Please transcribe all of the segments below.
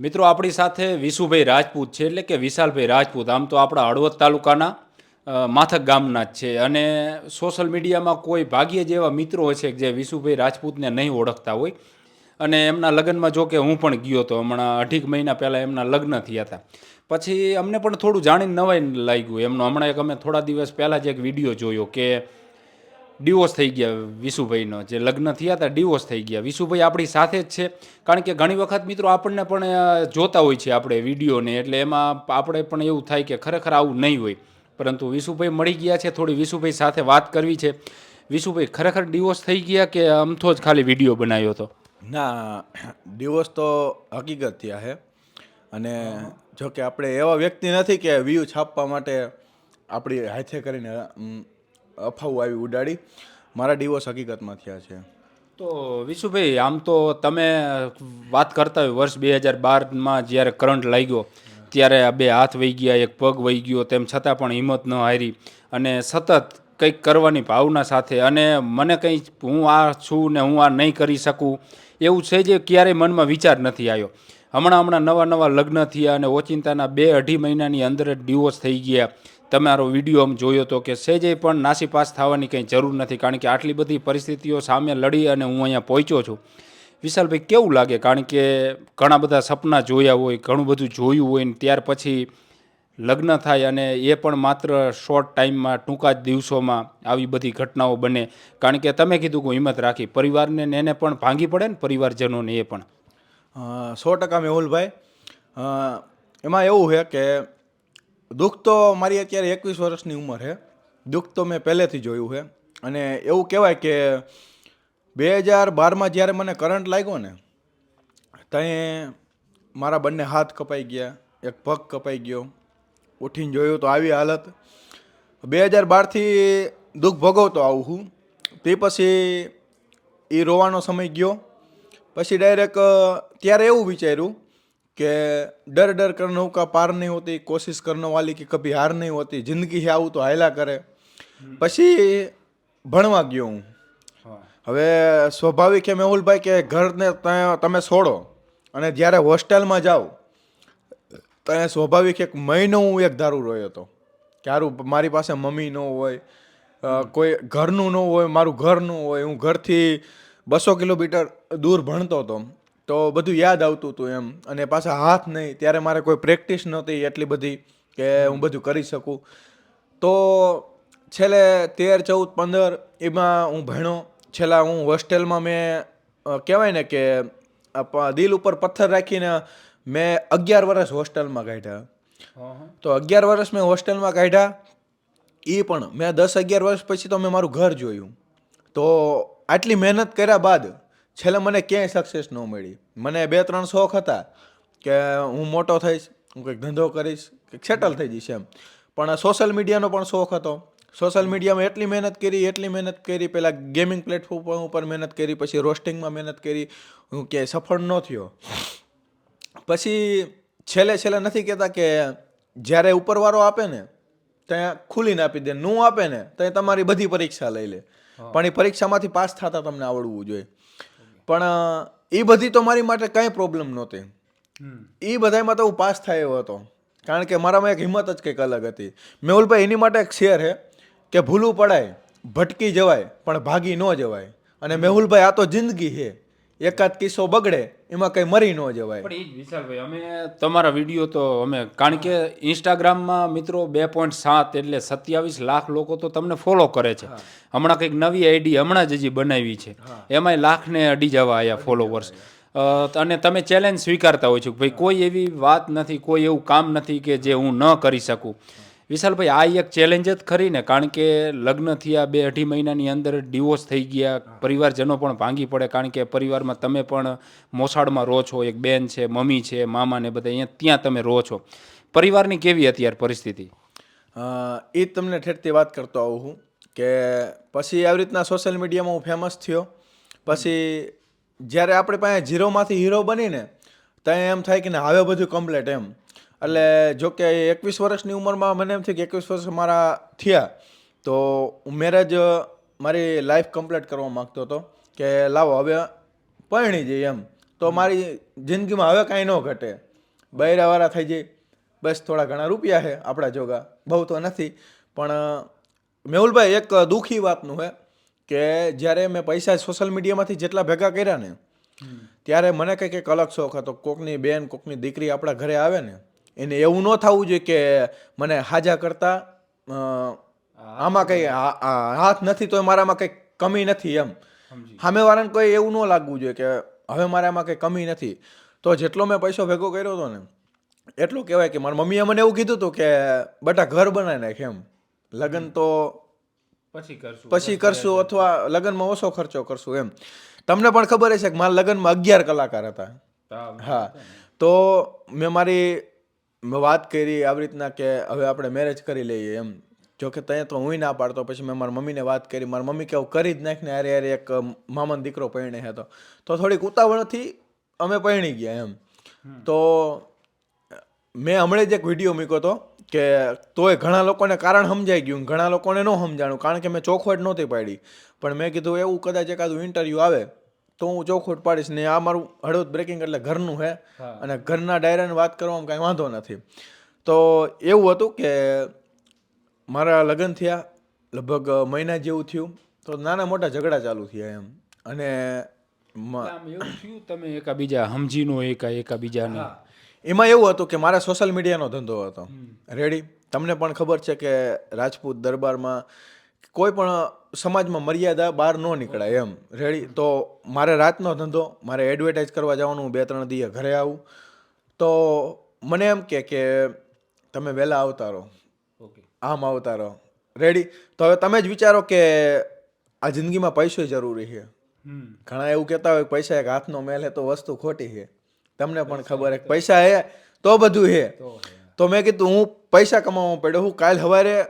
મિત્રો, આપણી સાથે વિશુભાઈ રાજપૂત છે, એટલે કે વિશાલભાઈ રાજપૂત. આમ તો આપણા હળવદ તાલુકાના માથક ગામના જ છે. અને સોશિયલ મીડિયામાં કોઈ ભાગ્ય જેવા મિત્રો છે જે વિશુભાઈ રાજપૂતને નહીં ઓળખતા હોય. અને એમના લગ્નમાં જો કે હું પણ ગયો હતો. હમણાં અઢીક મહિના પહેલાં એમના લગ્ન થયા હતા. પછી અમને પણ થોડું જાણીને નવાઈ લાગ્યું. એમનો હમણાં એક અમે થોડા દિવસ પહેલાં જ એક વીડિયો જોયો કે ડિવોર્સ થઈ ગયા વિશુભાઈનો. જે લગ્ન થયા હતા, ડિવોર્સ થઈ ગયા. વિશુભાઈ આપણી સાથે જ છે, કારણ કે ઘણી વખત મિત્રો આપણને પણ જોતા હોય છે આપણે વિડીયોને, એટલે એમાં આપણે પણ એવું થાય કે ખરેખર આવું નહીં હોય. પરંતુ વિશુભાઈ મળી ગયા છે, થોડી વિશુભાઈ સાથે વાત કરવી છે. વિશુભાઈ, ખરેખર ડિવોર્સ થઈ ગયા કે અમથો જ ખાલી વીડિયો બનાવ્યો હતો? ના, ડિવોર્સ તો હકીકત થયા છે. અને જો કે આપણે એવા વ્યક્તિ નથી કે વ્યૂ છાપવા માટે આપણી હાથે કરીને અફાવું આવી ઉડાડી. મારા ડિવોર્સ હકીકતમાં થયા છે. તો વિશુભાઈ, આમ તો તમે વાત કરતા હોય, વર્ષ બે હજાર બારમાં જ્યારે કરંટ લાગ્યો, ત્યારે બે હાથ વહી ગયા, એક પગ વહી ગયો, તેમ છતાં પણ હિંમત ન હારી. અને સતત કંઈક કરવાની ભાવના સાથે, અને મને કંઈ હું આ છું ને હું આ નહીં કરી શકું, એવું છે જે ક્યારેય મનમાં વિચાર નથી આવ્યો. હમણાં હમણાં નવા નવા લગ્ન થયા અને ઓચિંતાના બે અઢી મહિનાની અંદર ડિવોર્સ થઈ ગયા. તમારો વીડિયો આમ જોયો તો કે સેજે પણ નાસીપાસ થવાની કંઈ જરૂર નથી, કારણ કે આટલી બધી પરિસ્થિતિઓ સામે લડી અને હું અહીંયા પહોંચ્યો છું. વિશાલભાઈ, કેવું લાગે? કારણ કે ઘણા બધા સપના જોયા હોય, ઘણું બધું જોયું હોય ને ત્યાર પછી લગ્ન થાય અને એ પણ માત્ર શોર્ટ ટાઈમમાં ટૂંકા જ દિવસોમાં આવી બધી ઘટનાઓ બને. કારણ કે તમે કીધું કે હિંમત રાખી. પરિવારને એને પણ ભાંગી પડે ને પરિવારજનોને એ પણ. સો ટકા મેહુલભાઈ. એમાં એવું છે કે દુઃખ તો મારી અત્યારે એકવીસ વર્ષની ઉંમર છે દુઃખ તો મેં પહેલેથી જોયું છે અને એવું કહેવાય કે બે હજાર બારમાં જ્યારે મને કરંટ લાગ્યો ને ત્યાં મારા બંને હાથ કપાઈ ગયા, એક પગ કપાઈ ગયો. ઉઠીને જોયું તો આવી હાલત. બે હજાર બારથી દુઃખ ભોગવતો આવું હું. તે પછી એ રોવાનો સમય ગયો. પછી ડાયરેક્ટ ત્યારે એવું વિચાર્યું કે ડર ડર કરનો કા પાર નહીં હોતી કોશિશ કરનો વાલી કે કભી હાર નહીં હોતી જિંદગી હે આવું તો હાયલા કરે. પછી ભણવા ગયો હું. હવે સ્વાભાવિક છે મેહુલભાઈ કે ઘરને ત્યાં તમે છોડો અને જ્યારે હોસ્ટેલમાં જાઓ ત્યાં સ્વાભાવિક એક મહિનો હું એક દારૂ રહ્યો હતો. કે હારું મારી પાસે મમ્મી ન હોય કોઈ ઘરનું ન હોય મારું ઘર ન હોય હું ઘરથી બસો કિલોમીટર દૂર ભણતો હતો. તો બધું યાદ આવતું હતું એમ. અને પાછા હાથ નહીં ત્યારે મારે કોઈ પ્રેક્ટિસ નહોતી એટલી બધી કે હું બધું કરી શકું. તો છેલ્લે તેર ચૌદ પંદર એમાં હું ભણ્યો. છેલ્લા હું હોસ્ટેલમાં મેં કહેવાય ને કે દિલ ઉપર પથ્થર રાખીને મેં અગિયાર વર્ષ હોસ્ટેલમાં કાઢ્યા. તો અગિયાર વર્ષ મેં હોસ્ટેલમાં કાઢ્યા. એ પણ મેં દસ અગિયાર વર્ષ પછી તો મેં મારું ઘર જોયું. તો આટલી મહેનત કર્યા બાદ છેલ્લે મને ક્યાંય સક્સેસ ન મળી. મને બે ત્રણ શોખ હતા કે હું મોટો થઈશ હું કંઈક ધંધો કરીશ કંઈક સેટલ થઈ જઈશ એમ. પણ સોશિયલ મીડિયાનો પણ શોખ હતો. સોશિયલ મીડિયામાં એટલી મહેનત કરી એટલી મહેનત કરી પહેલાં ગેમિંગ પ્લેટફોર્મ ઉપર મહેનત કરી પછી રોસ્ટિંગમાં મહેનત કરી હું ક્યાંય સફળ ન થયો. પછી છેલ્લે છેલ્લે નથી કહેતા કે જ્યારે ઉપરવાળો આપે ને ત્યાં ખુલીને આપી દે નું આપે ને ત્યાં તમારી બધી પરીક્ષા લઈ લે. પણ એ પરીક્ષામાંથી પાસ થતા તમને આવડવું જોઈએ. પણ એ બધી તો મારી માટે કાંઈ પ્રોબ્લેમ નહોતી. એ બધામાં તો હું પાસ થાય એવો હતો. કારણ કે મારામાં એક હિંમત જ કંઈક અલગ હતી. મેહુલભાઈ એની માટે એક શેર છે કે ભૂલું પડાય ભટકી જવાય પણ ભાગી ન જવાય. અને મેહુલભાઈ આ તો જિંદગી છે એકાદ કિસ્સો બગડે એમાં કંઈ મરી ન જવાય. પણ એ જ વિશાલભાઈ અમે તમારા વીડિયો તો અમે કારણ કે ઇન્સ્ટાગ્રામમાં મિત્રો બે પોઈન્ટ સાત એટલે સત્યાવીસ લાખ લોકો તો તમને ફોલો કરે છે. હમણાં કંઈક નવી આઈડી હમણાં જ હજી બનાવી છે. એમાંય લાખને અડી જવા આવ્યા ફોલોવર્સ અને તમે ચેલેન્જ સ્વીકારતા હોય છો કે ભાઈ કોઈ એવી વાત નથી કોઈ એવું કામ નથી કે જે હું ન કરી શકું. વિશાલભાઈ આ એક ચેલેન્જ જ ખરી ને કારણ કે લગ્ન થયા બે અઢી મહિનાની અંદર ડિવોર્સ થઈ ગયા પરિવારજનો પણ ભાંગી પડે કારણ કે પરિવારમાં તમે પણ મોસાળમાં રહો છો એક બેન છે મમ્મી છે મામા ને બધા અહીંયા ત્યાં તમે રહો છો. પરિવારની કેવી અત્યારે પરિસ્થિતિ? એ તમને ઠેરતી વાત કરતો આવું હું કે પછી આવી રીતના સોશિયલ મીડિયામાં હું ફેમસ થયો. પછી જ્યારે આપણે પાસે ઝીરોમાંથી હીરો બનીને ત્યાં એમ થાય કે ને હવે બધું કમ્પ્લેટ એમ. એટલે જો કે એકવીસ વર્ષની ઉંમરમાં મને એમ થયું કે એકવીસ વર્ષ મારા થયા તો હું મેરેજ મારી લાઈફ કમ્પ્લીટ કરવા માગતો હતો કે લાવો હવે પરણી જઈએ એમ. તો મારી જિંદગીમાં હવે કાંઈ ન ઘટે. બૈરાવાળા થઈ જાય બસ થોડા ઘણા રૂપિયા છે આપણા જોગા. બહુ તો નથી પણ મેહુલભાઈ એક દુઃખી વાતનું છે કે જ્યારે મેં પૈસા સોશિયલ મીડિયામાંથી જેટલા ભેગા કર્યા ને ત્યારે મને કંઈક એક અલગ શોખ હતો. કોકની બેન કોકની દીકરી આપણા ઘરે આવે ને એને એવું ન થવું જોઈએ કે મને હાજા કરતા આમાં કંઈ હાથ નથી તો મારામાં કંઈ કમી નથી એમ. સામેવાળાને કોઈ એવું ન લાગવું જોઈએ કે હવે મારામાં કંઈ કમી નથી. તો જેટલો મેં પૈસો ભેગો કર્યો હતો ને એટલું કહેવાય કે મારા મમ્મીએ મને એવું કીધું હતું કે બેટા ઘર બનાવી નાખ એમ. લગ્ન તો પછી કરશું પછી કરશું અથવા લગ્નમાં ઓછો ખર્ચો કરશું એમ. તમને પણ ખબર હશે કે મારા લગ્નમાં અગિયાર કલાકાર હતા. હા. તો મેં મારી મેં વાત કરી આવી રીતના કે હવે આપણે મેરેજ કરી લઈએ એમ. જો કે ત્યાં તો હું ના પાડતો પછી મેં મારા મમ્મીને વાત કરી. મારી મમ્મી કે આવું કરી જ નાખ ને અરે અરે એક મામાનો દીકરો પરણે હતો તો. થોડીક ઉતાવળથી અમે પરણી ગયા એમ. તો મેં હમણાં જ એક વીડિયો મૂક્યો હતો કે તોય ઘણા લોકોને કારણ સમજાઈ ગયું ઘણા લોકોને ન સમજાણું કારણ કે મેં ચોખવટ નહોતી પાડી. પણ મેં કીધું એવું કદાચ એકાદું ઇન્ટરવ્યૂ આવે તો હું ચોખવટ પાડીશ ને આ મારું હળવદ બ્રેકિંગ એટલે ઘરનું છે અને ઘરના ડાયરાની વાત કરવામાં કાંઈ વાંધો નથી. તો એવું હતું કે મારા લગ્ન થયા લગભગ મહિના જેવું થયું. તો નાના મોટા ઝઘડા ચાલુ થયા એમ. અને એવું થયું તમે એકાબીજા સમજીનો એકા એકાબીજાને? એમાં એવું હતું કે મારા સોશિયલ મીડિયાનો ધંધો હતો. રેડી તમને પણ ખબર છે કે રાજપૂત દરબારમાં કોઈ પણ સમાજમાં મર્યાદા બહાર ન નીકળાય એમ. રેડી? તો મારે રાતનો ધંધો મારે એડવર્ટાઇઝ કરવા જવાનું હું બે ત્રણ દિવસ ઘરે આવું. તો મને એમ કે કે તમે વહેલા આવતા રહો. ઓકે. આમ આવતા રહો. રેડી? તો હવે તમે જ વિચારો કે આ જિંદગીમાં પૈસો જરૂરી છે. ઘણા એવું કહેતા હોય પૈસા એક હાથનો મેલ હે તો વસ્તુ ખોટી છે. તમને પણ ખબર હે પૈસા હે તો બધું હે. તો મેં કીધું હું પૈસા કમાવા પડ્યો. હું કાલ સવારે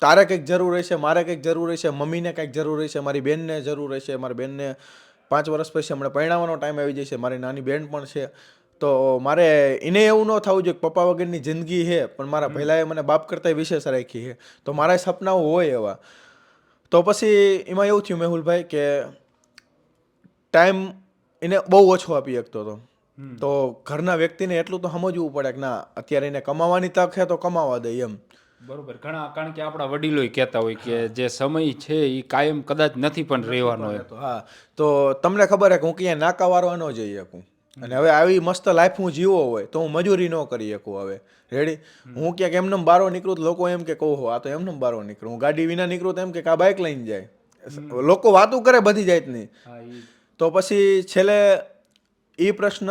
તારે કંઈક જરૂર રહેશે મારે કંઈક જરૂર રહેશે મમ્મીને કંઈક જરૂર રહેશે મારી બેનને જરૂર રહેશે મારી બેનને પાંચ વર્ષ પછી હમણાં પરણાવવાનો ટાઈમ આવી જશે મારી નાની બેન પણ છે. તો મારે એને એવું ન થવું જોઈએ કે પપ્પા વગરની જિંદગી છે પણ મારા પહેલાંએ મને બાપ કરતાં વિશેષ રાખી છે. તો મારા સપનાઓ હોય એવા. તો પછી એમાં એવું થયું મેહુલભાઈ કે ટાઈમ એને બહુ ઓછો આપી શકતો હતો. તો ઘરના વ્યક્તિને એટલું તો સમજવું પડે કે ના અત્યારે એને કમાવાની તક છે તો કમાવા દે એમ. બરોબર. ઘણા કારણ કે આપણા વડીલો કહેતા હોય કે જે સમય છે એ કાયમ કદાચ નથી પણ રહેવાનો હા. તો તમને ખબર છે કે હું ક્યાંય નાકા વારવા ન જઈ શકું. અને હવે આવી મસ્ત લાઈફ હું જીવો હોય તો હું મજૂરી ન કરી શકું હવે. રેડી હું ક્યાંક એમને બારો નીકળું લોકો એમ કે કહો આ તો એમને બારો નીકળું. હું ગાડી વિના નીકળું તો એમ કે આ બાઇક લઈને જાય. લોકો વાતું કરે બધી જાતની. તો પછી છેલ્લે એ પ્રશ્ન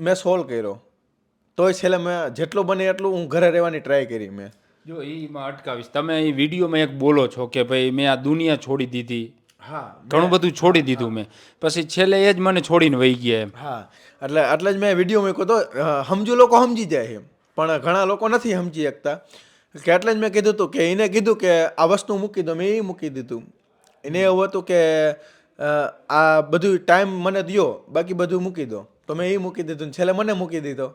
મેં સોલ્વ કર્યો. તોય છેલ્લે મેં જેટલું બને એટલું હું ઘરે રહેવાની ટ્રાય કરી મેં. જો એમાં અટકાવીશ. તમે એ વિડીયોમાં એક બોલો છો કે ભાઈ મેં આ દુનિયા છોડી દીધી. હા ઘણું બધું છોડી દીધું મેં. પછી છેલ્લે એ જ મને છોડીને વહી ગયા એમ. હા એટલે એટલે જ મેં વીડિયો મૂક્યો તો સમજુ લોકો સમજી જાય એમ. પણ ઘણા લોકો નથી સમજી શકતા. કે એટલે જ મેં કીધું હતું કે એને કીધું કે આ વસ્તુ મૂકી દો મેં એ મૂકી દીધું. એને એવું હતું કે આ બધું ટાઈમ મને દો બાકી બધું મૂકી દો. તો મેં એ મૂકી દીધું ને છેલ્લે મને મૂકી દીધો.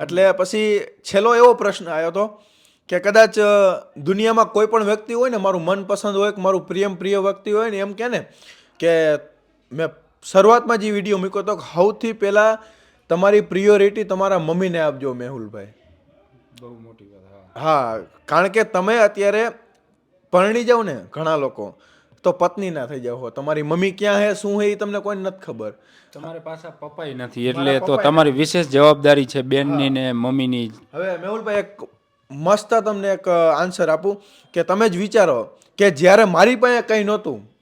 એટલે પછી છેલ્લો એવો પ્રશ્ન આવ્યો હતો કે કદાચ દુનિયામાં કોઈ પણ વ્યક્તિ હોય ને મારું મનપસંદ હોય કે મારું પ્રિયમ પ્રિય વ્યક્તિ હોય ને એમ કે ને કે મેં શરૂઆતમાં જે વીડિયો મૂક્યો હતો કે સૌથી પહેલાં તમારી પ્રિયોરિટી તમારા મમ્મીને આપજો મેહુલભાઈ. બહુ મોટી વાત હા. હા કારણ કે તમે અત્યારે પરણી જાઓ ને ઘણા લોકો તો પત્ની ના થઈ જાઓ તમારી મમ્મી ક્યાં હે શું હે એ તમને કોઈ નથી ખબર. તમારે પાછા પપ્પાય નથી એટલે તો તમારી વિશેષ જવાબદારી છે બેનની ને મમ્મીની હવે મેહુલભાઈ એક મસ્ત તમને એક આન્સર આપું કે તમે જ વિચારો કે જ્યારે મારી પાસે કંઈ નહોતું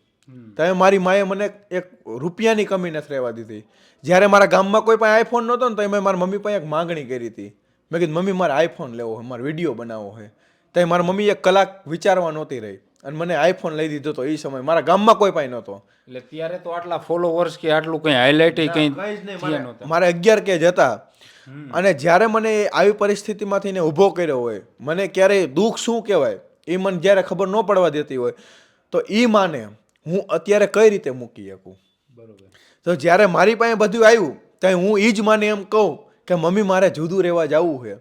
ત્યારે મારી માએ મને એક રૂપિયાની કમી નથી રહેવા દીધી. જ્યારે મારા ગામમાં કોઈ પાસે આઈફોન નહોતો ને તો મેં મારા મમ્મી પાસે એક માંગણી કરી હતી. મેં કીધું મમ્મી મારે આઈફોન લેવો હોય મારે વીડિયો બનાવવો હોય. તો મારા મમ્મી એક કલાક વિચારવા નહોતી રહી. અને મને આઈફોન લઈ દીધો તો એ સમય મારા ગામમાં કોઈ પાસે નહોતો. એટલે ત્યારે તો આટલા ફોલોવર્સ કે આટલું કંઈ હાઇલાઇટ કઈ મારે- અગિયાર કે જતા હતા. અને જ્યારે મને આવી પરિસ્થિતિમાંથી ને ઊભો કર્યો હોય મને ક્યારેય દુઃખ શું કહેવાય એ મને જ્યારે ખબર ન પડવા દેતી હોય તો એ માને હું અત્યારે કઈ રીતે મૂકી શકું? બરોબર. તો જ્યારે મારી પાસે બધું આવ્યું ત્યાં હું એ જ માને એમ કહું કે મમ્મી મારે જુદું રહેવા જવું છે.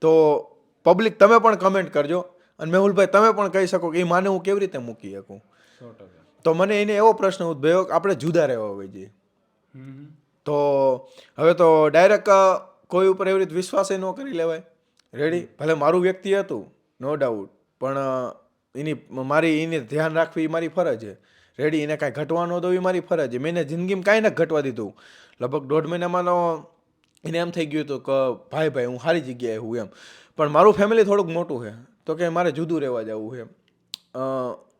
તો પબ્લિક તમે પણ કમેન્ટ કરજો. અને મેહુલભાઈ તમે પણ કહી શકો કે એ માને હું કેવી રીતે મૂકી શકું? તો મને એને એવો પ્રશ્ન ઉદ્ભવ્યો કે આપણે જુદા રહેવા હોય છીએ તો હવે તો ડાયરેક્ટ કોઈ ઉપર એવી રીતે વિશ્વાસ ન કરી લેવાય. રેડી ભલે મારું વ્યક્તિ હતું નો ડાઉટ પણ એની, મારી, એને ધ્યાન રાખવી એ મારી ફરજ છે. રેડી એને કાંઈ ઘટવા ન દઉં એ મારી ફરજ મેં એને જિંદગીમાં કાંઈ ન ઘટવા દીધું. લગભગ દોઢ મહિનામાંનો એને એમ થઈ ગયું હતું કે, ભાઈ ભાઈ, હું સારી જગ્યાએ હું એમ. પણ મારું ફેમિલી થોડુંક મોટું છે. તો કે મારે જુદું રહેવા જવું છે.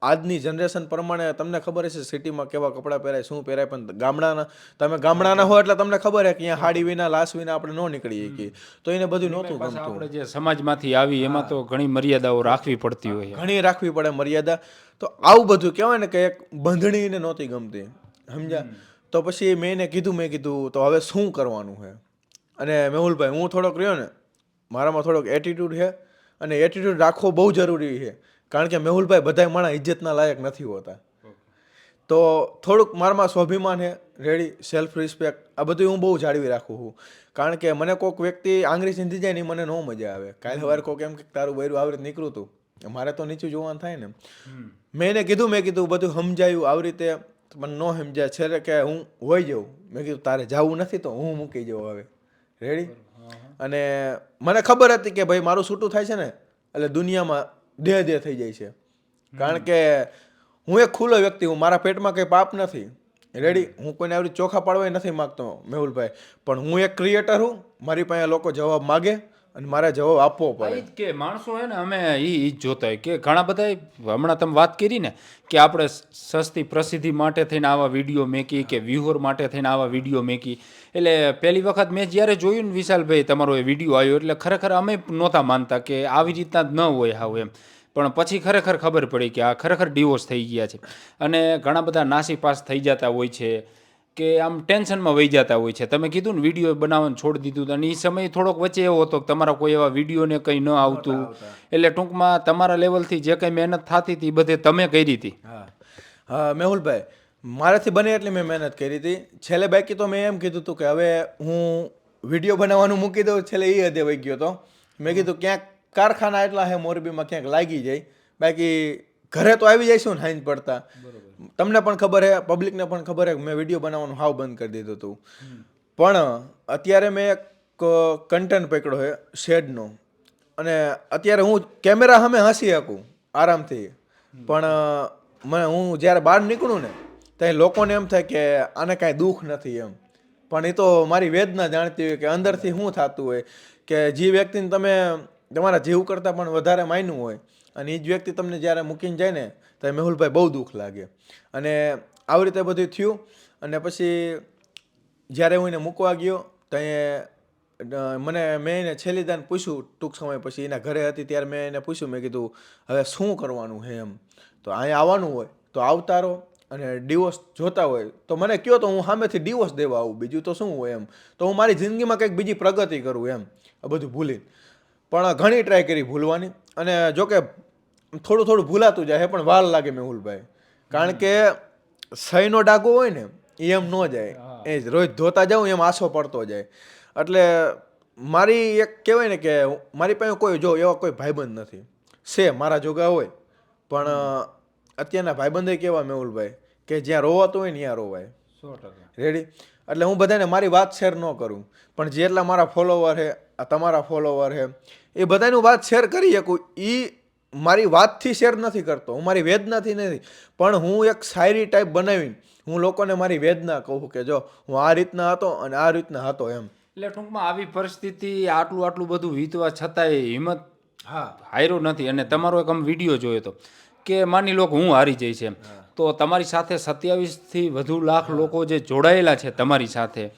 આજની જનરેશન પ્રમાણે તમને ખબર હશે સિટીમાં કેવા કપડાં પહેરાય શું પહેરાય પણ ગામડાના તમે ગામડાના હો એટલે તમને ખબર છે કે અહીંયા હાડી વિના લાશ વિના આપણે ન નીકળી શકીએ તો એને બધું નહોતું ગમતું. આપણે જે સમાજમાંથી આવી એમાં તો ઘણી મર્યાદાઓ રાખવી પડતી હોય. ઘણી રાખવી પડે મર્યાદા. તો આવું બધું કહેવાય ને કે એક બંધણીને નહોતી ગમતી. સમજ્યા? તો પછી મેં એને કીધું મેં કીધું તો હવે શું કરવાનું છે? અને મેહુલભાઈ હું થોડોક રહ્યો ને મારામાં થોડોક એટીટ્યૂડ છે. અને એટીટ્યૂડ રાખવો બહુ જરૂરી છે. કારણ કે મેહુલભાઈ બધાય માણા ઇજ્જતના લાયક નથી હોતા. તો થોડુંક મારામાં સ્વાભિમાન છે રેડી સેલ્ફ રિસ્પેક્ટ આ બધું હું બહુ જાળવી રાખું છું. કારણ કે મને કોઈક વ્યક્તિ આંગળી ચીંધી જાય ને મને ન મજા આવે. કાલે સવારે કોઈક એમ કે તારું બૈરું આવી રીતે નીકળું હતું મારે તો નીચું જોવાનું થાય ને. મેં એને કીધું મેં કીધું બધું સમજાયું આવી રીતે. પણ ન સમજાય. છેલ્લે કે હું હોઈ જાઉં. મેં કીધું તારે જવું નથી તો હું મૂકી જાઉં હવે. રેડી અને મને ખબર હતી કે ભાઈ મારું છૂટું થાય છે ને, એટલે દુનિયામાં દેહ દેહ થઈ જાય છે. કારણ કે હું એક ખુલ્લો વ્યક્તિ, હું મારા પેટમાં કંઈ પાપ નથી. રેડી હું કોઈને આવી ચોખા પાડવા નથી માગતો મેહુલભાઈ. પણ હું એક ક્રિએટર હું, મારી પાસે લોકો જવાબ માગે. અને મારે જવાબ આપવો પડે. કે માણસો હે ને અમે એ જોતા હોય. કે ઘણા બધા હમણાં તમે વાત કરી ને કે આપણે સસ્તી પ્રસિદ્ધિ માટે થઈને આવા વીડિયો મેકી કે વ્યુહર માટે થઈને આવા વીડિયો મેકી. એટલે પહેલી વખત મેં જ્યારે જોયું ને વિશાલભાઈ તમારો એ વીડિયો આવ્યો એટલે ખરેખર અમે નહોતા માનતા કે આવી રીતના ન હોય હાવ એમ. પણ પછી ખરેખર ખબર પડી કે આ ખરેખર ડિવોર્સ થઈ ગયા છે. અને ઘણા બધા નાસી પાસ થઈ જતા હોય છે. કે આમ ટેન્શનમાં વહી જતા હોય છે. તમે કીધું ને વીડિયો બનાવવાનું છોડી દીધું અને એ સમય થોડોક વચ્ચે એવો હતો કે તમારા કોઈ એવા વિડીયોને કંઈ ન આવતું. એટલે ટૂંકમાં તમારા લેવલથી જે કંઈ મહેનત થતી હતી એ બધે તમે કરી હતી. હા. હા મેહુલભાઈ મારાથી બને એટલી મેં મહેનત કરી હતી. છેલ્લે બાકી તો મેં એમ કીધું હતું કે હવે હું વીડિયો બનાવવાનું મૂકી દઉં છેલ્લે એ હદે વહી ગયો હતો. મેં કીધું ક્યાંક કારખાના એટલા હે મોરબીમાં ક્યાંક લાગી જાય. બાકી ઘરે તો આવી જઈશું ને હાઈન પડતા. તમને પણ ખબર હે પબ્લિકને પણ ખબર હે મેં વીડિયો બનાવવાનું હાવ બંધ કરી દીધું હતું. પણ અત્યારે મેં એક કન્ટેન્ટ પકડ્યો છે શેડનો અને અત્યારે હું કેમેરા સામે હસી શકું, આરામથી. પણ મને, હું જ્યારે બહાર નીકળું ને ત્યાં લોકોને એમ થાય કે આને કાંઈ દુઃખ નથી એમ. પણ એ તો મારી વેદના જાણતી હોય કે અંદરથી શું થતું હોય કે જે વ્યક્તિને તમે તમારા જીવ કરતાં પણ વધારે માન્યું હોય અને એ જ વ્યક્તિ તમને જ્યારે મૂકીને જાય ને ત્યારે મેહુલભાઈ બહુ દુઃખ લાગે. અને આવી રીતે બધું થયું અને પછી જ્યારે હું એને મૂકવા ગયો ત્યાં એ મને, મેં એને છેલ્લી દાન પૂછ્યું ટૂંક સમય પછી, એના ઘરે હતી ત્યારે મેં એને પૂછ્યું, મેં કીધું, હવે શું કરવાનું હે એમ? તો અહીંયા આવવાનું હોય તો આવતા રહો અને ડિવોર્સ જોતા હોય. તો મને કહો તો હું સામેથી ડિવોર્સ દેવા આવું, બીજું તો શું હોય એમ? તો હું મારી જિંદગીમાં કંઈક બીજી પ્રગતિ કરું એમ. આ બધું ભૂલી. પણ ઘણી ટ્રાય કરી ભૂલવાની. અને જોકે થોડું થોડું ભૂલાતું જાય પણ વાર લાગે મેહુલભાઈ. કારણ કે સહીનો ડાઘો હોય ને એ એમ ન જાય. એ જ રોજ ધોતા જાઉં એમ આસો પડતો જાય. એટલે મારી એક કહેવાય ને કે મારી પાસે કોઈ જો એવા કોઈ ભાઈબંધ નથી. છે મારા જોગા હોય પણ અત્યારના ભાઈબંધે કેવા મેહુલભાઈ? કે જ્યાં રોવાતું હોય ને ત્યાં રોવાય. સો રેડી એટલે હું બધાને મારી વાત શેર ન કરું. પણ જેટલા મારા ફોલોવર છે આ તમારા ફોલોવર છે એ બધાની વાત શેર કરી શકું. એ મારી વાતથી શેર નથી કરતો હું મારી વેદનાથી નથી. પણ હું એક શાયરી ટાઈપ બનાવીને હું લોકોને મારી વેદના કહું કે જો હું આ રીતના હતો અને આ રીતના હતો એમ. એટલે ટૂંકમાં આવી પરિસ્થિતિ આટલું આટલું બધું વીતવા છતાંય હિંમત હા. હાર્યો નથી. અને તમારો એક આમ વીડિયો જોયો હતો કે માની લો કે હું હારી જઈશ એમ. તો તમારી સાથે સત્યાવીસથી વધુ લાખ લોકો જે જોડાયેલા છે તમારી સાથે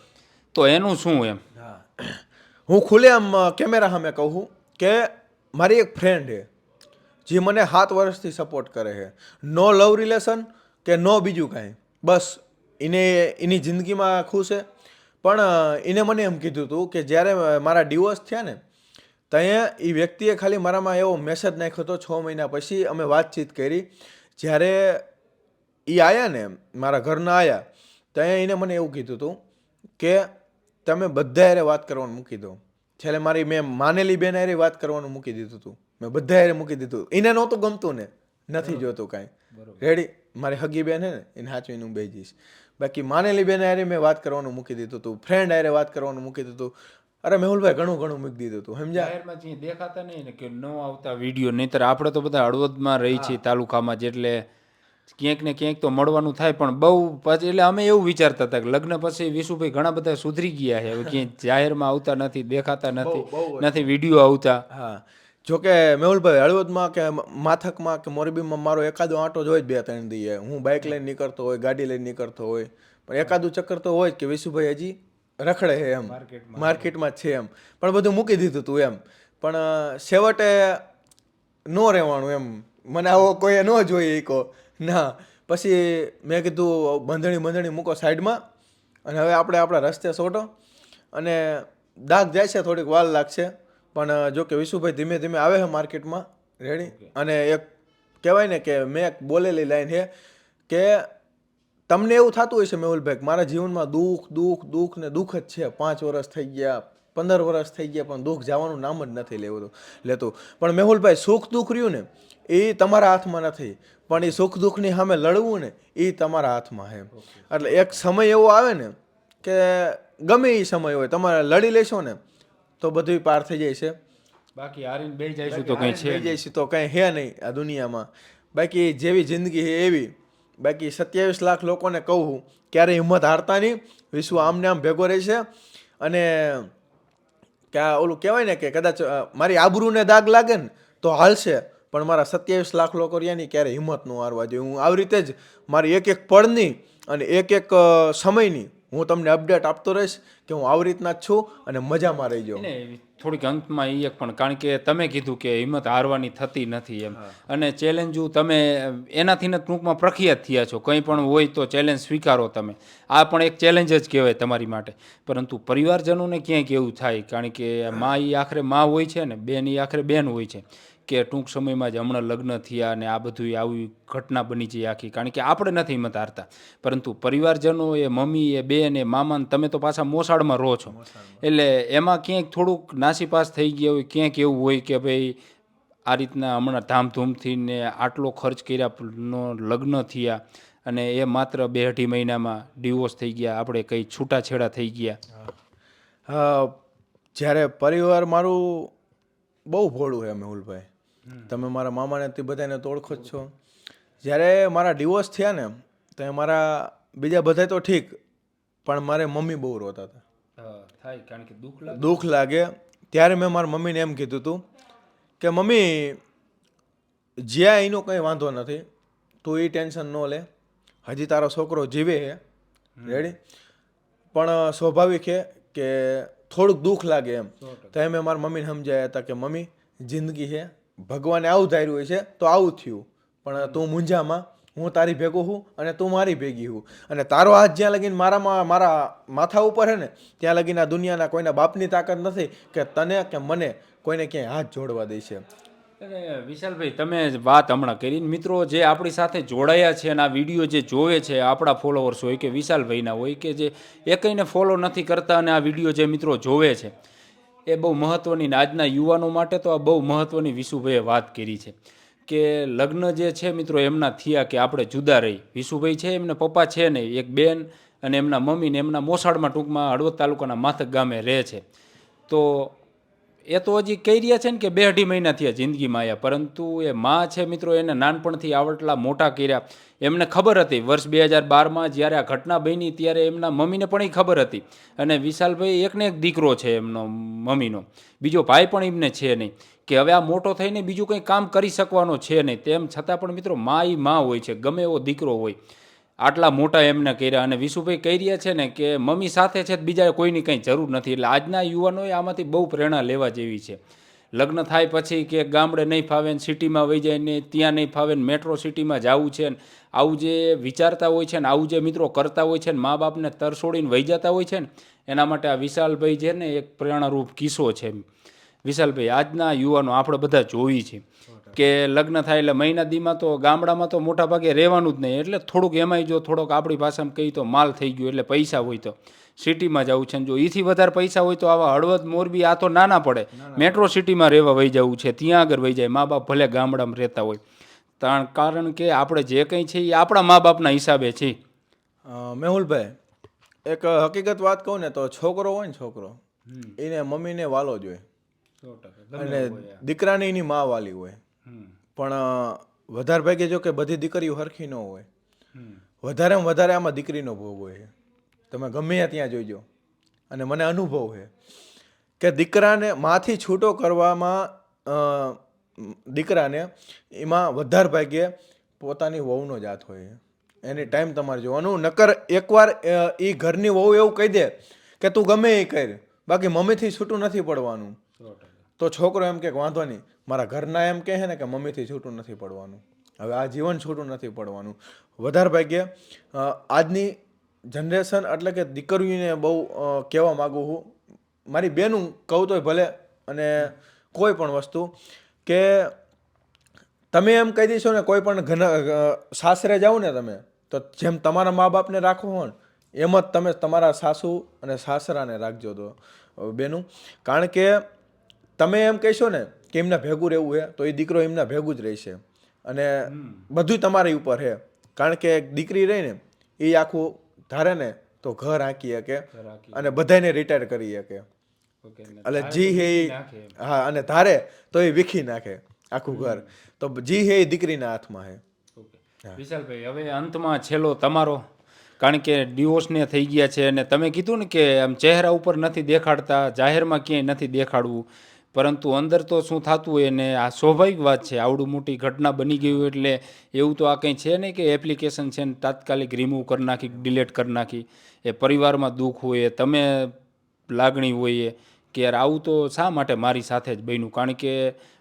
તો એનું શું એમ? હું. ખુલ્લે આમ કેમેરા સામે કહું કે મારી એક ફ્રેન્ડ છે. જે મને સાત વર્ષથી સપોર્ટ કરે છે. નો લવ રિલેશન કે નો બીજું કાંઈ. બસ, એને, એની જિંદગીમાં ખુશ છે. પણ એને મને એમ કીધું હતું કે જ્યારે મારા ડિવોર્સ થયા ને ત્યાં એ વ્યક્તિએ ખાલી મારામાં એવો મેસેજ નાખ્યો હતો છ મહિના પછી અમે વાતચીત કરી. જ્યારે એ આવ્યા ને, મારા ઘરના આવ્યા ત્યાં એને મને એવું કીધું હતું કે તમે બધા વાત કરવાનું મૂકી દો. છેલ્લે મારી મેં માનેલી બેન વાત કરવાનું મૂકી દીધું હતું મેં બધા હારે મૂકી દીધું. એને નહોતું ગમતું ને. નથી જોતું કાંઈ. રેડી મારી હગી બેન હે ને એને હાચવીને હું બે જઈશ. બાકી માનેલી બેન હારે મેં વાત કરવાનું મૂકી દીધું હતું ફ્રેન્ડ હારે વાત કરવાનું મૂકી દીધું અરે મેહુલભાઈ ઘણું ઘણું મૂકી દીધું હતું સમજા જાહેરમાં જે દેખાતા નહીં ને કે ન આવતા વીડિયો નહીતર આપણે તો બધા હળવદમાં રહી છીએ તાલુકામાં જેટલે ક્યાંક ને ક્યાંક તો મળવાનું થાય પણ બહુ પછી એટલે અમે એવું વિચારતા હતા કે લગ્ન પછી વિશુભાઈ ઘણા બધા સુધરી ગયા છે. હવે ક્યાંય જાહેરમાં આવતા નથી દેખાતા નથી નથી વીડિયો આવતા. હા. જોકે મેહુલભાઈ હળવદમાં કે માથકમાં કે મોરબીમાં મારો એકાદો આંટો જ હોય જ બે ત્રણ દીએ હું બાઇક લઈને નીકળતો હોય ગાડી લઈને નીકળતો હોય. પણ એકાદું ચક્કર તો હોય જ કે વિશુભાઈ હજી રખડે છે એમ. માર્કેટમાં. છે એમ. પણ બધું મૂકી દીધું તું એમ. પણ છેવટે ન રહેવાનું એમ. મને આવો કોઈ ન જોઈએ કહો. ના. પછી મેં કીધું બંધણી બંધણી મૂકો સાઈડમાં. અને હવે આપણે આપણા રસ્તે સોટો. અને દાગ જાય છે થોડીક વાર લાગશે. પણ જો કે વિશુભાઈ ધીમે ધીમે આવે છે માર્કેટમાં. રેડી અને એક કહેવાય ને કે મેં એક બોલેલી લાઈન છે કે તમને એવું થતું હોય છે મેહુલભાઈ મારા જીવનમાં દુઃખ દુઃખ દુઃખ ને દુઃખ જ છે. પાંચ વર્ષ થઈ ગયા પંદર વર્ષ થઈ ગયા પણ દુઃખ જવાનું નામ જ નથી લેવું લેતું. પણ મેહુલભાઈ સુખ દુઃખ રહ્યું ને એ તમારા હાથમાં નથી. પણ એ સુખ દુઃખની સામે લડવું ને એ તમારા હાથમાં છે. એટલે એક સમય એવો આવે ને કે ગમે એ સમય હોય તમારે લડી લેશો ને તો બધું પાર થઈ જાય છે. બાકી હારીને બે જઈશું તો કંઈ છે થઈ જાય છે તો કંઈ હે નહીં આ દુનિયામાં. બાકી જેવી જિંદગી છે એવી. બાકી સત્યાવીસ લાખ લોકોને કહું હું ક્યારે હિંમત હારતા નહીં વિશ્વ આમને આમ ભેગો રહેશે અને કે આ ઓલું કહેવાય ને કે કદાચ મારી આબરૂને દાગ લાગે ને તો હાલશે પણ મારા સત્યાવીસ લાખ લોકો રહ્યા નહીં ક્યારે હિંમત ન હારવા જોઈએ હું આવી રીતે જ મારી એક એક પળની અને એક એક સમયની હું તમને અપડેટ આપતો રહીશ કે હું આવી રીતના જ છું અને મજામાં રહી જાઉં. ને થોડીક અંતમાં એ એક પણ કારણ કે તમે કીધું કે હિંમત હારવાની થતી નથી એમ. અને ચેલેન્જો તમે એનાથી ને ટૂંકમાં પ્રખ્યાત થયા છો. કંઈ પણ હોય તો ચેલેન્જ સ્વીકારો તમે. આ પણ એક ચેલેન્જ જ કહેવાય તમારી માટે. પરંતુ પરિવારજનોને ક્યાંક એવું થાય કારણ કે મા એ આખરે મા હોય છે ને બેન એ આખરે બેન હોય છે. કે ટૂંક સમયમાં જ હમણાં લગ્ન થયા અને આ બધું આવી ઘટના બની છે આખી. કારણ કે આપણે નથી હિંમત હારતા પરંતુ પરિવારજનો એ મમ્મી એ બેન એ મામા તમે તો પાછા મોસાળમાં રહો છો. એટલે એમાં ક્યાંક થોડુંક નાસીપાસ થઈ ગયા હોય ક્યાંક એવું હોય કે ભાઈ આ રીતના હમણાં ધામધૂમથી ને આટલો ખર્ચ કર્યા નો લગ્ન થયા અને એ માત્ર બે અઢી મહિનામાં ડિવોર્સ થઈ ગયા આપણે કંઈ છૂટાછેડા થઈ ગયા. હા. જ્યારે પરિવાર મારું બહુ ભોળું છે મેહુલભાઈ. તમે મારા મામાને તે બધાને તો ઓળખો જ છો. જ્યારે મારા ડિવોર્સ થયા ને તો મારા બીજા બધા તો ઠીક પણ મારે મમ્મી બહુ રોતા હતા. થાય કારણ કે દુઃખ દુઃખ લાગે. ત્યારે મેં મારા મમ્મીને એમ કીધું હતું કે મમ્મી જ્યાં એનો કંઈ વાંધો નથી તું એ ટેન્શન ન લે. હજી તારો છોકરો જીવે છે. રેડી પણ સ્વાભાવિક છે કે થોડુંક દુઃખ લાગે એમ. તો એમ મેં મારા મમ્મીને સમજાયા હતા કે મમ્મી જિંદગી છે. ભગવાને આવું ધાર્યું હોય છે, તો આવું થયું. પણ તું મૂંઝામાં, હું તારી ભેગો છું અને તું મારી ભેગી હું. અને તારો હાથ જ્યાં લગીને મારામાં, મારા માથા ઉપર છે ને, ત્યાં લગીને આ દુનિયાના કોઈના બાપની તાકાત નથી કે તને કે મને કોઈને ક્યાંય હાથ જોડવા દે છે. વિશાલભાઈ, તમે વાત હમણાં કરીને મિત્રો જે આપણી સાથે જોડાયા છે અને આ વીડિયો જે જોવે છે, આપણા ફોલોવર્સ હોય કે વિશાલભાઈના હોય કે જે એકઈને ફોલો નથી કરતા અને આ વીડિયો જે મિત્રો જોવે છે એ બહુ મહત્ત્વની આજના યુવાનો માટે તો આ બહુ મહત્ત્વની વિશુભાઈએ વાત કરી છે કે લગ્ન જે છે મિત્રો એમના થયા કે આપણે જુદા રહી. વિશુભાઈ છે, એમના પપ્પા છે નહીં એક બેન અને એમના મમ્મીને એમના મોસાળમાં ટૂંકમાં હળવદ તાલુકાના માથક ગામે રહે છે. તો એ તો હજી કહી રહ્યા છે ને કે બે અઢી મહિના થયા જિંદગીમાં આવ્યા પરંતુ એ મા છે મિત્રો એને નાનપણથી આવટલા મોટા કર્યા. એમને ખબર હતી, વર્ષ બે હજાર બારમાં જ્યારે આ ઘટના બની ત્યારે એમના મમ્મીને પણ એ ખબર હતી. અને વિશાલભાઈ એકને એક દીકરો છે એમનો, મમ્મીનો. બીજો ભાઈ પણ એમને છે નહીં. કે હવે આ મોટો થઈને બીજું કંઈ કામ કરી શકવાનો છે નહીં. તેમ છતાં પણ મિત્રો, મા એ મા હોય છે, ગમે એવો દીકરો હોય. આટલા મોટા એમને કર્યા અને વિશુભાઈ કહી રહ્યા છે ને કે મમ્મી સાથે છે બીજા કોઈની કંઈ જરૂર નથી. એટલે આજના યુવાનોએ આમાંથી બહુ પ્રેરણા લેવા જેવી છે. લગ્ન થાય પછી કે ગામડે નહીં ફાવે ને સિટીમાં વહી જાય ને ત્યાં નહીં ફાવે ને મેટ્રો સિટીમાં જવું છે ને આવું જે વિચારતા હોય છે ને આવું જે મિત્રો કરતા હોય છે ને મા બાપને તરસોડીને વહી જતા હોય છે ને એના માટે આ વિશાલભાઈ છે ને એક પ્રેરણારૂપ કિસ્સો છે વિશાલભાઈ, આજના યુવાનો આપણે બધા જોઈ છે કે લગ્ન થાય એટલે મહિના દીમાં તો ગામડામાં તો મોટા ભાગે રહેવાનું જ નહીં. એટલે થોડુંક એમાંય જો થોડોક આપણી ભાષામાં કહીએ તો માલ થઈ ગયો એટલે પૈસા હોય તો. સિટીમાં જવું છે જો એથી વધારે પૈસા હોય તો આવા હળવદ મોરબી આ તો નાના પડે. મેટ્રો સિટીમાં રહેવા વહી જવું છે ત્યાં આગળ વહી જાય મા બાપ ભલે ગામડામાં રહેતા હોય. કારણ કે આપણે જે કંઈ છે એ આપણા મા બાપના હિસાબે છે. મેહુલભાઈ એક હકીકત વાત કહું ને તો છોકરો હોય ને છોકરો એને મમ્મીને વાલો જોઈએ અને દીકરાને એની મા વાલી હોય. પણ વધારે ભાગે જો કે બધી દીકરીઓ હરખી ન હોય. વધારેમાં વધારે આમાં દીકરીનો ભોગ હોય છે. તમે ગમે ત્યાં જોઈજો અને મને અનુભવ છે કે દીકરાને માથી છૂટો કરવામાં દીકરાને એમાં વધારે ભાગે પોતાની વહુનો જાત હોય એની ટાઈમ તમારે જોવાનું. નકર એકવાર એ ઘરની વહુ એવું કહી દે કે તું ગમે એ કર. બાકી મમ્મીથી છૂટું નથી પડવાનું. તો છોકરો એમ કે વાંધો નહીં, મારા ઘરના એમ કહે ને કે મમ્મીથી છૂટું નથી પડવાનું. હવે આ જીવન છૂટું નથી પડવાનું. વધારે ભાગ્યે આજની જનરેશન એટલે કે દીકરીઓને બહુ કહેવા માગું હું મારી બેનું કહું તોય ભલે અને કોઈ પણ વસ્તુ કે તમે એમ કહી દેશો ને કોઈ પણ ઘન સાસરે જાઓ ને તમે, તો જેમ તમારા મા બાપને રાખવું હોય એમ જ તમે તમારા સાસુ અને સાસરાને રાખજો તો, બેનું. કારણ કે તમે એમ કહેશો ને કે એમના ભેગું રહેવું છે તો એ દીકરો એમના ભેગું જ રહેશે. અને બધું તમારી ઉપર છે કારણ કે એક દીકરી રહી ને એ આખું ધારે ને તો ઘર આંકી શકે અને બધાને રિટાયર કરી શકે. એટલે જી હે હા અને ધારે તો એ વીખી નાખે આખું ઘર. તો જી હે એ દીકરીના હાથમાં છે વિશાલભાઈ હવે અંતમાં છેલ્લો તમારો. કારણ કે ડિવોર્સને થઈ ગયા છે અને તમે કીધું ને કે આમ ચહેરા ઉપર નથી દેખાડતા જાહેરમાં ક્યાંય નથી દેખાડવું. પરંતુ અંદર તો શું થતું હોય ને આ સ્વાભાવિક વાત છે, આવડું મોટી ઘટના બની ગઈ હોય એટલે એવું તો આ કંઈ છે નહીં કે એપ્લિકેશન છે ને તાત્કાલિક રિમૂવ કરી નાખી ડિલીટ કરી નાખી. એ પરિવારમાં દુઃખ હોય તમે લાગણી હોય કે યાર આવું તો શા માટે મારી સાથે જ બન્યું? કારણ કે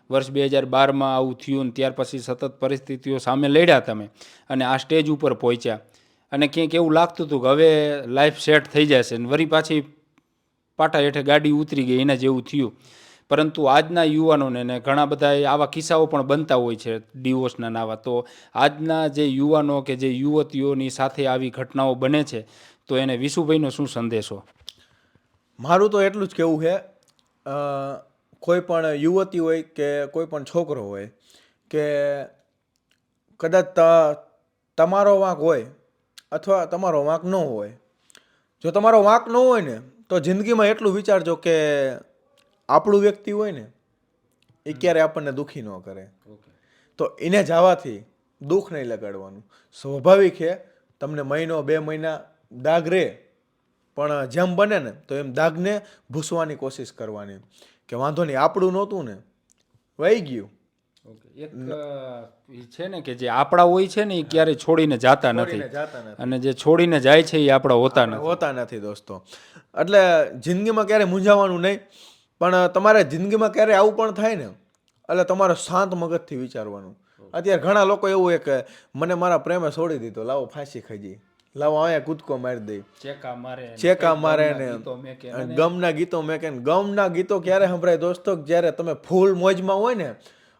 વર્ષ બે હજાર બારમાં આવું થયું ને ત્યાર પછી સતત પરિસ્થિતિઓ સામે લડ્યા તમે અને આ સ્ટેજ ઉપર પહોંચ્યા. અને ક્યાંક એવું લાગતું હતું કે હવે લાઈફ સેટ થઈ જશે ને વળી પાછી પાટા હેઠે ગાડી ઉતરી ગઈ, એના જેવું થયું. પરંતુ આજના યુવાનોને ને ઘણા બધા આવા કિસ્સાઓ પણ બનતા હોય છે ડિવોર્સના નાવા તો આજના જે યુવાનો કે જે યુવતીઓની સાથે આવી ઘટનાઓ બને છે, તો એને વિશુભાઈનો શું સંદેશો? મારું તો એટલું જ કહેવું છે કોઈ પણ યુવતી હોય કે કોઈ પણ છોકરો હોય કે કદાચ તમારો વાંક હોય અથવા તમારો વાંક ન હોય. જો તમારો વાંક ન હોય ને, તો જિંદગીમાં એટલું વિચારજો કે આપણું વ્યક્તિ હોય ને એ ક્યારે આપણને દુઃખી ન કરે. તો એને જવાથી દુઃખ નહીં લગાડવાનું. સ્વાભાવિક છે તમને મહિનો બે મહિના દાગ રહે પણ જેમ બને ને તો એમ દાગને ભૂસવાની કોશિશ કરવાની. કે વાંધો નહીં આપણું નહોતું ને વહી ગયું. એક છે ને કે જે આપણા હોય છે ને એ ક્યારેય છોડીને જાતા નથી. છોડીને જાતા નથી. અને જે છોડીને જાય છે એ આપણા હોતા નથી. હોતા નથી દોસ્તો. એટલે જિંદગીમાં ક્યારે મૂંઝાવાનું નહીં. પણ તમારે જિંદગીમાં ક્યારે આવું પણ થાય ને એટલે તમારે શાંત મગજથી વિચારવાનું. અત્યારે ઘણા લોકો એવું એક મને મારા પ્રેમે છોડી દીધો લાવો ફાંસી ખાઈ લાવો અહીંયા કૂદકો મારી દઈ ચેકા મારે ચેકા મારે ને ગમના ગીતો મેં કે ગમના ગીતો ક્યારે સંભળાય દોસ્તો? જ્યારે તમે ફૂલ મોજમાં હોય ને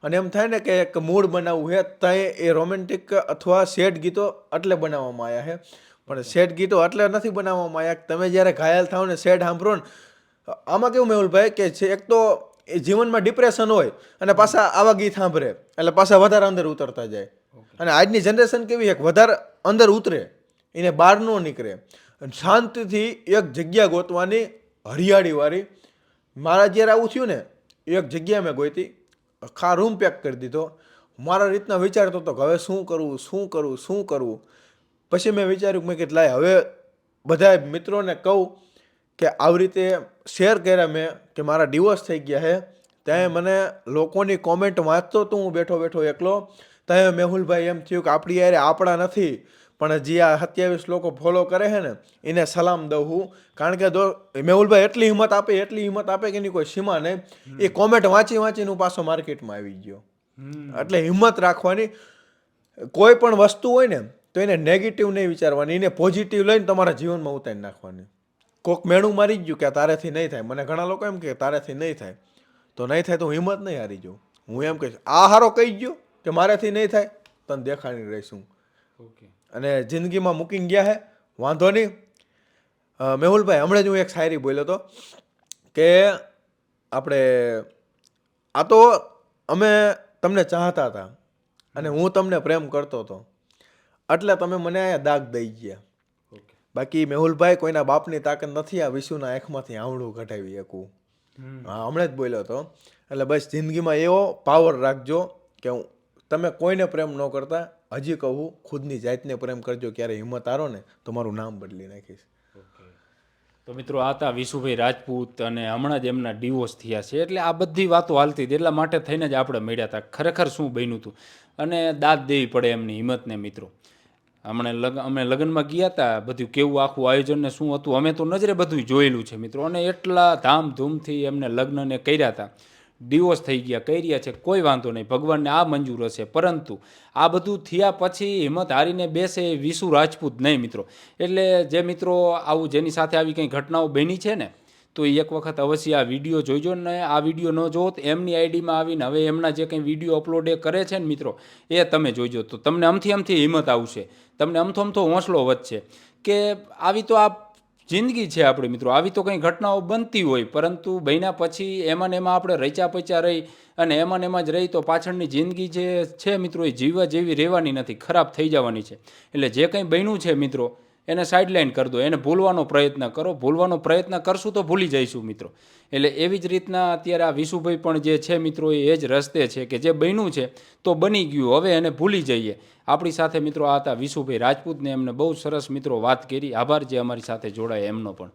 અને એમ થાય ને કે એક મૂડ બનાવવું છે ત્યાં એ રોમેન્ટિક અથવા સેડ ગીતો એટલે બનાવવામાં આવ્યા છે પણ સેડ ગીતો એટલે નથી બનાવવામાં આવ્યા. તમે જ્યારે ઘાયલ થાવ ને સેડ સાંભળો ને આમાં કેવું મેહુલભાઈ કે છે એક તો એ જીવનમાં ડિપ્રેશન હોય અને પાછા આવા ગીત સાંભળે એટલે પાછા વધારે અંદર ઉતરતા જાય. અને આજની જનરેશન કેવી એક વધારે અંદર ઉતરે એને બહાર ન નીકળે. શાંતિથી એક જગ્યા ગોતવાની હરિયાળીવાળી મારા જ્યારે આવું થયું ને એક જગ્યા મેં ગોતી ખા રૂમ પેક કરી દીધો. મારા રીતના વિચારતો હતો કે હવે શું કરવું શું કરવું શું કરવું? પછી મેં વિચાર્યું કે મેં કે લાય હવે બધા મિત્રોને કહું કે આવી રીતે શેર કર્યા મેં કે મારા ડિવોર્સ થઈ ગયા છે. ત્યાં મને લોકોની કોમેન્ટ વાંચતો તો હું બેઠો બેઠો એકલો. ત્યાં મેહુલભાઈ એમ થયું કે આપણી યારે આપણા નથી પણ જે આ સત્યાવીસ લોકો ફોલો કરે છે ને એને સલામ દઉં હું. કારણ કે દો મેહુલભાઈ એટલી હિંમત આપે એટલી હિંમત આપે કે એની કોઈ સીમા નહીં. એ કોમેન્ટ વાંચી વાંચીને હું પાછો માર્કેટમાં આવી ગયો. એટલે હિંમત રાખવાની. કોઈ પણ વસ્તુ હોય ને તો એને નેગેટિવ નહીં વિચારવાની એને પોઝિટિવ લઈને તમારા જીવનમાં ઉતારી નાખવાની. કોક મેણું મારી જ ગયું કે તારેથી નહીં થાય. મને ઘણા લોકો એમ કે તારેથી નહીં થાય. તો નહીં થાય તો હું હિંમત નહીં હારી જાઉં. હું એમ કહીશ આ હારો કહી ગયો કે મારાથી નહીં થાય તને દેખાડી રહીશું. ઓકે. અને જિંદગીમાં મૂકીને ગયા હે. વાંધો નહીં. મેહુલભાઈ હમણાં જ હું એક શાયરી બોલ્યો હતો કે આપણે આ તો અમે તમને ચાહતા હતા અને હું તમને પ્રેમ કરતો હતો. એટલે તમે મને અહીંયા દાગ દઈ ગયા. બાકી મેહુલભાઈ કોઈના બાપની તાકાત નથી આ વિશુના આંખમાંથી આંવળું કઢાવી શકું. હા હમણાં જ બોલ્યો હતો. એટલે બસ જિંદગીમાં એવો પાવર રાખજો કે હું તમે કોઈને પ્રેમ ન કરતા હજી કહું ખુદની જાતને પ્રેમ કરજો ક્યારે હિંમત આરો ને તો મારું નામ બદલી નાખીશ. તો મિત્રો આ હતા વિશુભાઈ રાજપૂત અને હમણાં જ એમના ડિવોર્સ થયા છે. એટલે આ બધી વાતો હાલતી હતી. એટલા માટે થઈને જ આપણે મળ્યા હતા. ખરેખર શું બન્યું હતું? અને દાદ દેવી પડે એમની હિંમતને મિત્રો. હમણાં લગ, અમે લગ્નમાં ગયા હતા બધું કેવું આખું આયોજન ને શું હતું, અમે તો નજરે બધું જોયેલું છે, મિત્રો. અને એટલા ધામધૂમથી એમને લગ્નને કર્યા હતા ડિવોર્સ થઈ ગયા, કર્યા છે, કોઈ વાંધો નહીં. ભગવાનને આ મંજૂર હશે. પરંતુ આ બધું થયા પછી હિંમત હારીને બેસે વિશુ રાજપૂત નહીં, મિત્રો. એટલે જે મિત્રો આવું જેની સાથે આવી કંઈ ઘટનાઓ બની છે ને તો એક વખત અવશ્ય આ વીડિયો જોઈજો ને આ વીડિયો ન જોવો તો એમની આઈડીમાં આવીને હવે એમના જે કંઈ વીડિયો અપલોડ એ કરે છે ને મિત્રો, એ તમે જોઈજો. તો તમને અમથી અમથી હિંમત આવશે. તમને અમથો અમથો હોંસલો વધશે કે આવી તો આ જિંદગી છે આપણી મિત્રો. આવી તો કંઈ ઘટનાઓ બનતી હોય, પરંતુ બન્યા પછી એમાં ને એમાં આપણે રચ્યા પચ્યા રહી અને એમાં ને એમાં જ રહી તો પાછળની જિંદગી જે છે મિત્રો, એ જીવવા જેવી રહેવાની નથી, ખરાબ થઈ જવાની છે. એટલે જે કંઈ બન્યું છે મિત્રો એને સાઇડલાઇન કરી દો, એને ભૂલવાનો પ્રયત્ન કરો. ભૂલવાનો પ્રયત્ન કરશું તો ભૂલી જઈશું મિત્રો. એટલે એવી જ રીતના અત્યારે આ વિશુભાઈ પણ જે છે મિત્રો એ જ રસ્તે છે કે જે બન્યું છે તો બની ગયું. હવે એને ભૂલી જઈએ. આપણી સાથે મિત્રો આ હતા વિશુભાઈ રાજપૂતને એમને બહુ સરસ મિત્રો વાત કરી. આભાર જે અમારી સાથે જોડાય એમનો પણ.